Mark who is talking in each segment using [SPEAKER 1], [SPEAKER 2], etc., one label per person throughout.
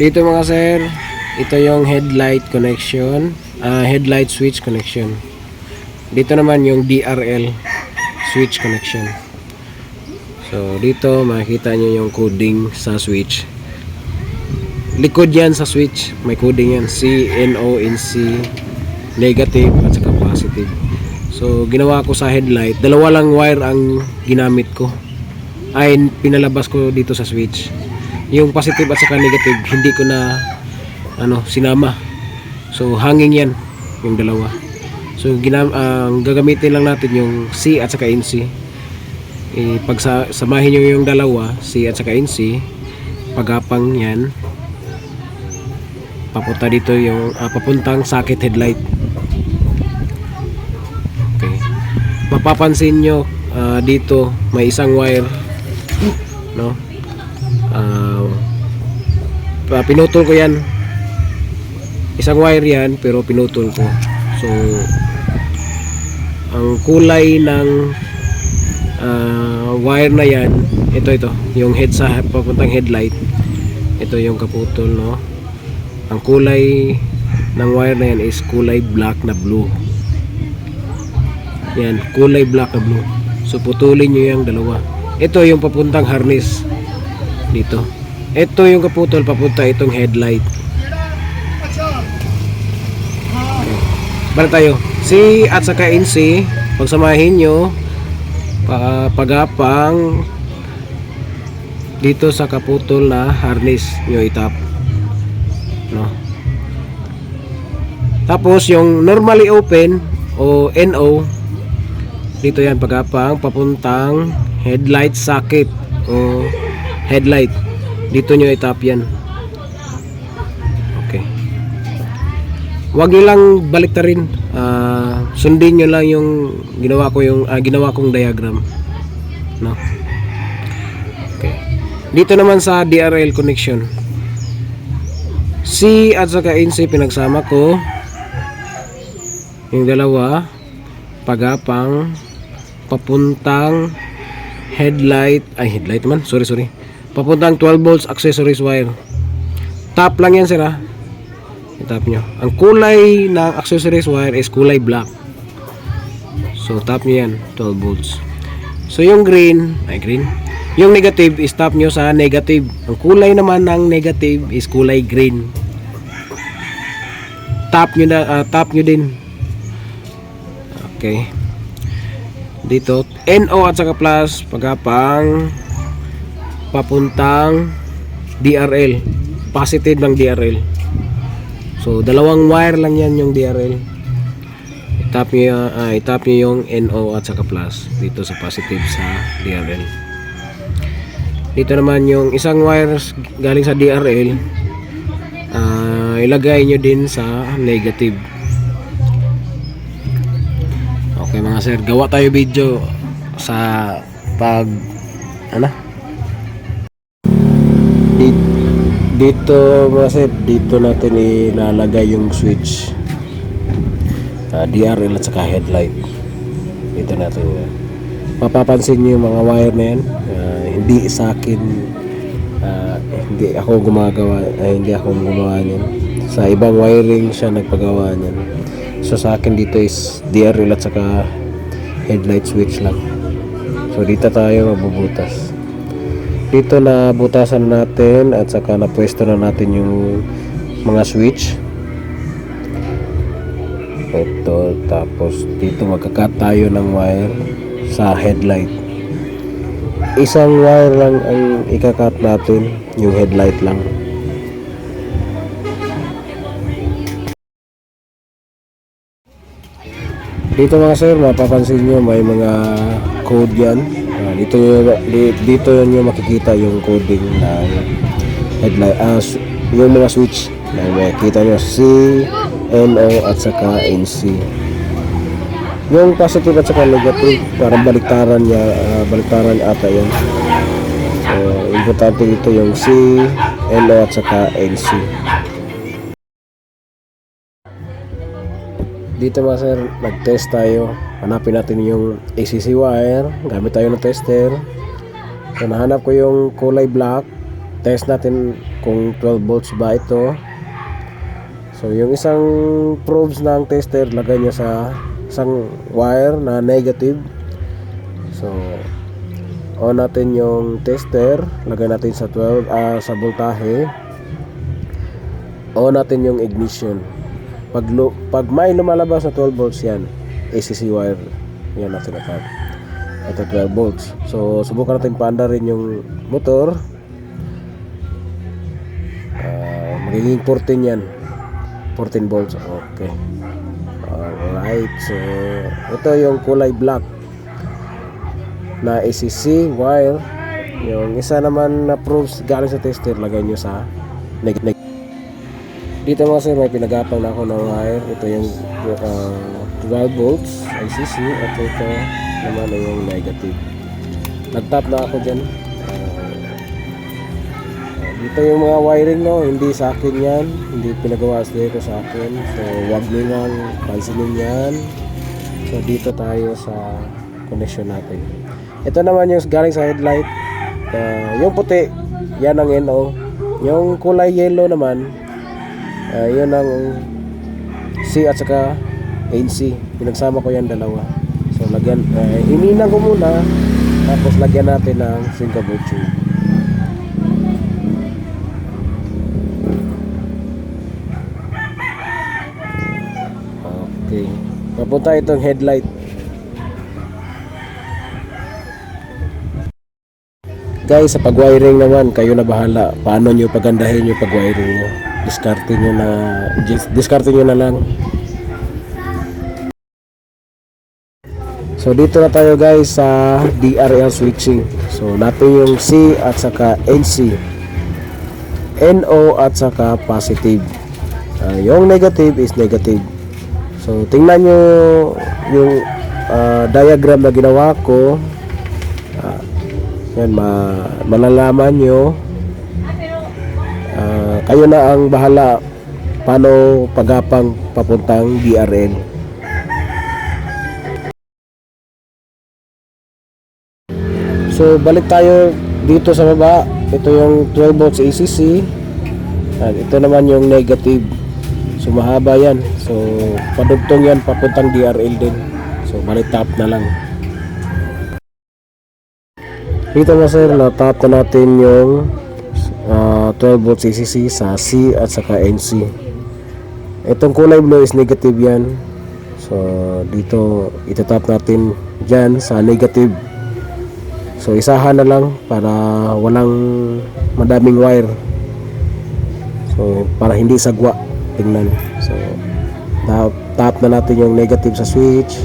[SPEAKER 1] Dito mga sir, ito yung headlight connection, ah, headlight switch connection. Dito naman yung DRL switch connection. So dito makikita nyo yung coding sa switch. Likod yan sa switch, may coding yan C, N, O, N, C, negative at saka positive. So ginawa ko sa headlight, dalawa lang wire ang ginamit ko. Ay pinalabas ko dito sa switch. Yung positive at saka negative, hindi ko na ano, sinama. So hanging yan yung dalawa. So ginam ang gagamitin lang natin yung C at saka NC. Eh, pag sa, samahin nyo yung dalawa, C at saka NC, pagapang yan, papunta dito yung ah, papuntang socket headlight. Okay. Mapapansin nyo ah, dito may isang wire no? Pa- pinutol ko yan. Isang wire yan pero pinutol ko. So ang kulay ng ah, wire na yan, ito ito, yung head sa papuntang headlight. Ito yung kaputol, no? Ang kulay ng wire na yan is kulay black na blue. Yan, kulay black na blue. So putulin nyo yung dalawa. Ito yung papuntang harness dito. Ito yung kaputol papunta itong headlight. Balik tayo. C at saka NC, pagsamahin nyo pa, pagapang dito sa kaputol na harness nyo itap. No? Tapos yung normally open o NO dito yan pagapang papuntang headlight socket o headlight. Dito nyo itap yan. Okay. Wag nyo lang baliktarin. Ah, sundin nyo lang yung ginawa ko yung ah, ginawa kong diagram. No? Okay. Dito naman sa DRL connection. C at saka NC pinagsama ko. Yung dalawa pagapang papuntang headlight. Ay headlight man. Sorry sorry papuntang 12 volts accessories wire. Tap lang yan sir ha tap nyo. Ang kulay ng accessories wire is kulay black. So tap nyo yan 12 volts. So yung green ay green. Yung negative is tap nyo sa negative. Ang kulay naman ng negative is kulay green. Tap nyo na ah, tap nyo din. Okay. Dito NO at saka plus pagapang papuntang DRL positive ng DRL so dalawang wire lang yan yung DRL itap nyo, ah, itap nyo yung NO at saka plus dito sa positive sa DRL dito naman yung isang wires galing sa DRL ah, ilagay nyo din sa negative. Okay mga sir, gawa tayo video sa pag ano? Dito mga sir, dito natin ilalagay yung switch. Ah, DRL at saka headlight. Dito natin. yan. Mapapansin niyo yung mga wire na yan. ah, hindi sa akin ah, hindi ako gumagawa, ay hindi ako gumawa niyan. Sa ibang wiring siya nagpagawa niyan. So sa akin dito is DRL at saka headlight switch lang. So dito tayo mabubutas. Dito na butasan natin at saka napwesto na natin yung mga switch. Ito tapos dito magkakat tayo ng wire sa headlight. Isang wire lang ang ikakat natin, yung headlight lang. Dito mga sir, mapapansin nyo may mga code yan. Ah, dito, di- dito yan yung makikita yung coding ng headlight. Ah, s- yung mga switch na makikita nyo C, NO at saka NC. Yung positive at saka negative, parang baliktaran niya, ah, baliktaran ata yun. So, importante dito yung C, NO at saka NC. Dito mga sir, nag-test tayo. Hanapin natin yung ACC wire. Gamit tayo ng tester. So, nahanap ko yung kulay black. Test natin kung 12 volts ba ito. So yung isang probes ng tester lagay niya sa isang wire na negative. So on natin yung tester. Lagay natin sa 12 ah, sa voltahe. On natin yung ignition pag, lu- pag may lumalabas na 12 volts yan ACC wire yan natin tinatawag. Ito 12 volts. So subukan natin paandarin yung motor. Ah, magiging 14 yan. 14 volts okay. Alright so ito yung kulay black na ACC wire. Yung isa naman na proofs galing sa tester lagay nyo sa neg neg dito mga sir may pinagapang na ako ng wire. Ito yung uh, 12 volts ICC at ito naman ay yung negative. Nagtap na ako dyan. Ah, dito yung mga wiring no? Hindi sa akin yan. Hindi pinagawa dito sa akin. So wag nyo lang pansinin yan. So dito tayo sa connection natin. Ito naman yung galing sa headlight. Ah, yung puti yan ang NO yung kulay yellow naman ah, yun ang C at saka NC pinagsama ko yan dalawa so lagyan uh, hininan ko muna tapos lagyan natin ng Singapore tube Okay. Papunta itong headlight. Guys, sa pag-wiring naman, kayo na bahala. Paano nyo pagandahin yung pag-wiring nyo. Diskarte nyo na, dis- diskarte nyo na lang. So dito na tayo guys sa DRL switching. So natin yung C at saka NC. NO at saka positive. Ah, yung negative is negative. So tingnan nyo yung ah, diagram na ginawa ko. Ah, yan ma malalaman nyo. Kayo na ang bahala paano pagapang papuntang DRL. So balik tayo dito sa baba. Ito yung 12 volts ACC. At ito naman yung negative. So mahaba yan. So padugtong yan papuntang DRL din. So balik top na lang. Dito mo sir, na-top na natin yung ah, 12 volts ACC sa C at saka NC. Itong kulay blue is negative yan. So dito itatap natin dyan sa negative. So isahan na lang para walang madaming wire. So para hindi sagwa tingnan. So tap, tap na natin yung negative sa switch.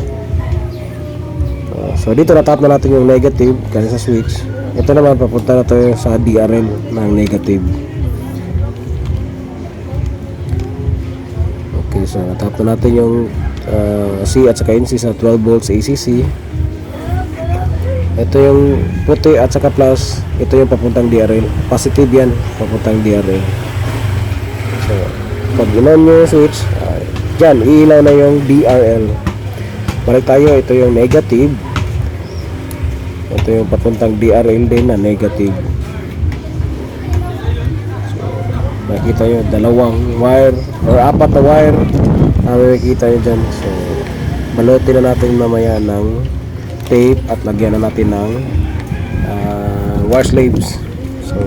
[SPEAKER 1] Uh, so dito na tap na natin yung negative kasi sa switch. Ito naman papunta na tayo sa DRL ng negative. Okay, so natap na natin yung uh, C at saka NC sa 12 volts ACC. Ito yung puti at saka plus, ito yung papuntang DRL. Positive yan, papuntang DRL. So, pag inon nyo yung switch, uh, dyan, iilaw na yung DRL. Balik tayo, ito yung negative. Ito yung papuntang DRL din na negative. So, makikita nyo, dalawang wire, or apat na wire, uh, makikita nyo dyan. So, balutin na natin mamaya ng tape at lagyan na natin ng uh, wire sleeves. So,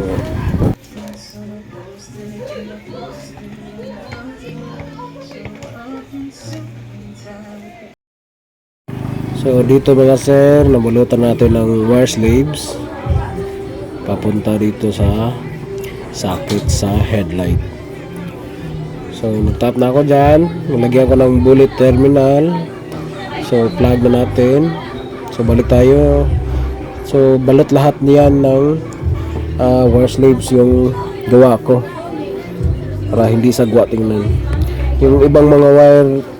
[SPEAKER 1] So dito mga sir, nabulutan natin ng wire sleeves papunta dito sa socket sa headlight. So nagtap na ako dyan, nilagyan ko ng bullet terminal. So plug na natin. So balik tayo. So balot lahat niyan ng ah, wire sleeves yung gawa ko. Para hindi sagwa tingnan. Yung ibang mga wire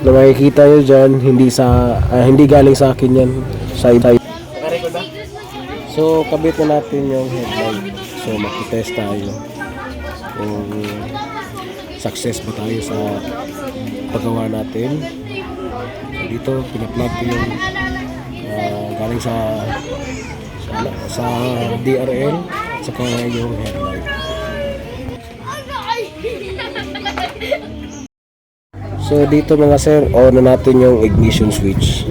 [SPEAKER 1] na makikita nyo dyan, hindi sa ah, hindi galing sa akin yan. Sa iba. So kabit na natin yung headlight. So makitest tayo. Kung success ba tayo sa paggawa natin. So dito pinaplug ko yung ah, galing sa sa, sa DRL sa saka yung headlight. So dito mga sir, on na natin yung ignition switch.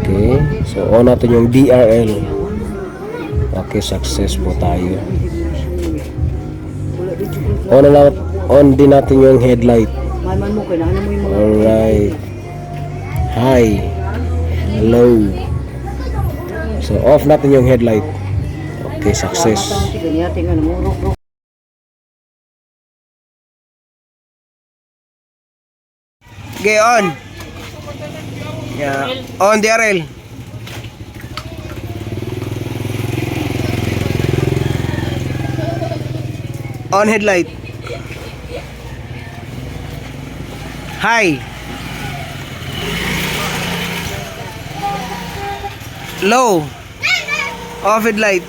[SPEAKER 1] Okay. So on natin yung DRL. Okay, success po tayo. On na lang, on din natin yung headlight. Alright. High. Low. So off natin yung headlight. Okay, success. On. Yeah. On DRL. On headlight. High. Low. Off headlight.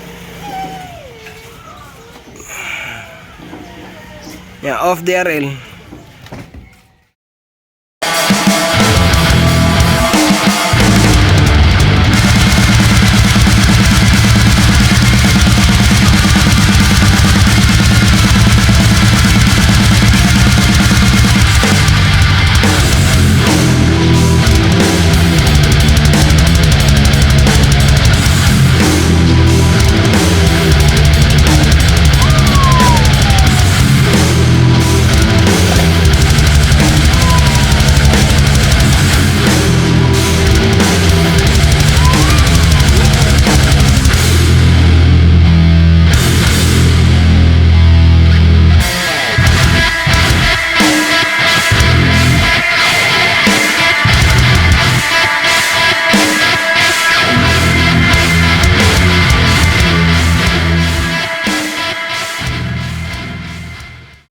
[SPEAKER 1] Yeah, off DRL.